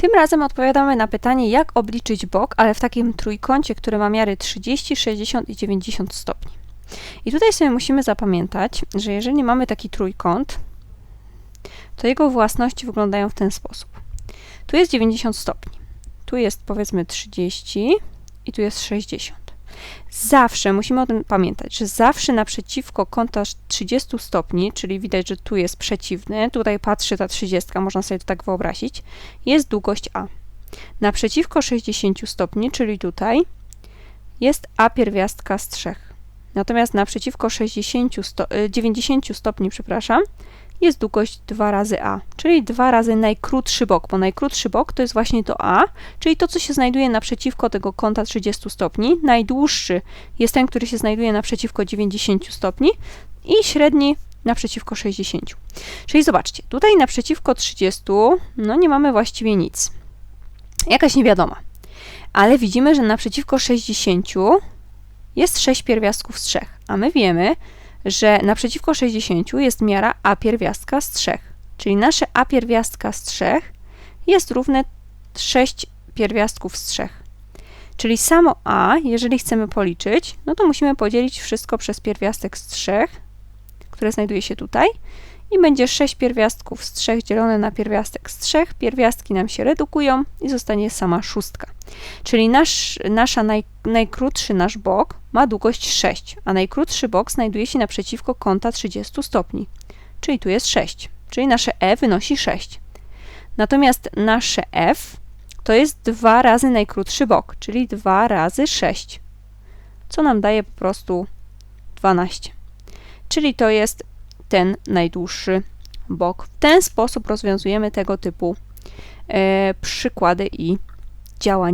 Tym razem odpowiadamy na pytanie, jak obliczyć bok, ale w takim trójkącie, który ma miary 30, 60 i 90 stopni. I tutaj sobie musimy zapamiętać, że jeżeli mamy taki trójkąt, to jego własności wyglądają w ten sposób. Tu jest 90 stopni, tu jest powiedzmy 30 i tu jest 60. Zawsze, musimy o tym pamiętać, że zawsze naprzeciwko kąta 30 stopni, czyli widać, że tu jest przeciwny, tutaj patrzy ta 30, można sobie to tak wyobrazić, jest długość A. Naprzeciwko 60 stopni, czyli tutaj, jest A pierwiastka z 3. Natomiast naprzeciwko 60 sto, 90 stopni, przepraszam, jest długość 2 razy a, czyli 2 razy najkrótszy bok, bo najkrótszy bok to jest właśnie to a, czyli to, co się znajduje naprzeciwko tego kąta 30 stopni. Najdłuższy jest ten, który się znajduje naprzeciwko 90 stopni i średni naprzeciwko 60. Czyli zobaczcie, tutaj naprzeciwko 30, no nie mamy właściwie nic. Jakaś niewiadoma. Ale widzimy, że naprzeciwko 60 jest 6 pierwiastków z 3, a my wiemy, że naprzeciwko 60 jest miara a pierwiastka z 3, czyli nasze a pierwiastka z 3 jest równe 6 pierwiastków z 3. Czyli samo a, jeżeli chcemy policzyć, no to musimy podzielić wszystko przez pierwiastek z 3, które znajduje się tutaj i będzie 6 pierwiastków z 3 dzielone na pierwiastek z 3. Pierwiastki nam się redukują i zostanie sama szóstka. Czyli nasz, nasza naj, najkrótszy nasz bok ma długość 6, a najkrótszy bok znajduje się naprzeciwko kąta 30 stopni, czyli tu jest 6, czyli nasze e wynosi 6. Natomiast nasze f to jest 2 razy najkrótszy bok, czyli 2 razy 6, co nam daje po prostu 12. Czyli to jest ten najdłuższy bok. W ten sposób rozwiązujemy tego typu e, przykłady i działania.